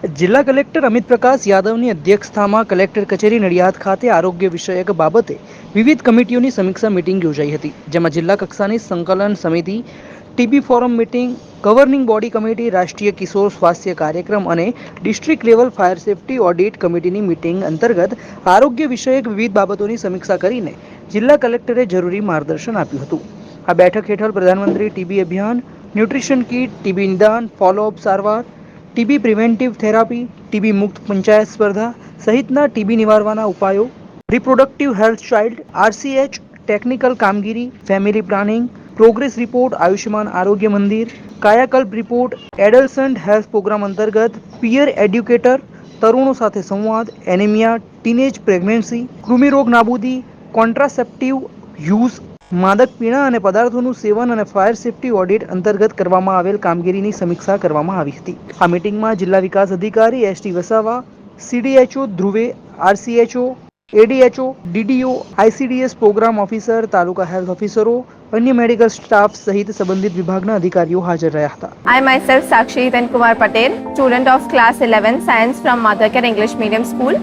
જિલ્લા કલેક્ટર અમિત પ્રકાશ યાદવની અધ્યક્ષતામાં કલેક્ટર કચેરી નડિયાદ ખાતે આરોગ્ય વિષયક બાબતે વિવિધ કમિટીઓની સમીક્ષા મિટિંગ યોજાઈ હતી, જેમાં જિલ્લા કક્ષાની સંકલન સમિતિ, TB forum meeting, governing body committee, રાષ્ટ્રીય કિશોર સ્વાસ્થ્ય કાર્યક્રમ અને district level fire safety audit કમિટીની મિટિંગ અંતર્ગત આરોગ્ય વિષયક વિવિધ બાબતોની સમીક્ષા કરીને જિલ્લા કલેક્ટરે જરૂરી માર્ગદર્શન આપ્યું હતું. આ બેઠક હેઠળ પ્રધાનમંત્રી ટીબી અભિયાન, ન્યુટ્રિશન કીટ, ટીબી નિદાન, ફોલોઅપ સારવાર ટીબી પ્રિવેન્ટિવ થેરાપી, ટીબી મુક્ત પંચાયત સ્પર્ધા સહિતના ટીબી નિવારવાના ઉપાયો, reproductive health child, RCH, technical કામગીરી, family planning, progress report, Ayushman Arogya Mandir, Kayakalp report, adolescent health programme અંતર્ગત, પિયર એડ્યુકેટર, તરુણો સાથે સંવાદ, એનિમિયા, ટીનેજ પ્રેગ્નન્સી, કૃમિરોગ નાબૂદી, કોન્ટ્રાસેપ્ટિવ યુઝ માદક પીણા અને પદાર્થોનું સેવન અને ફાયર સેફ્ટી ઓડિટ અંતર્ગત કરવામાં આવેલ કામગીરીની સમીક્ષા કરવામાં આવી હતી આ મિટિંગમાં જિલ્લા વિકાસ અધિકારી S T Vasava CDHO Dhruve RCHO ADHO DDO ICDS programme officer taluka health ઓફિસરો અન્ય મેડિકલ સ્ટાફ સહિત સંબંધિત વિભાગના અધિકારીઓ હાજર રહ્યા હતા I myself Sakshi Hitan Kumar Patel, student of class 11 science from Mothercare English Medium School.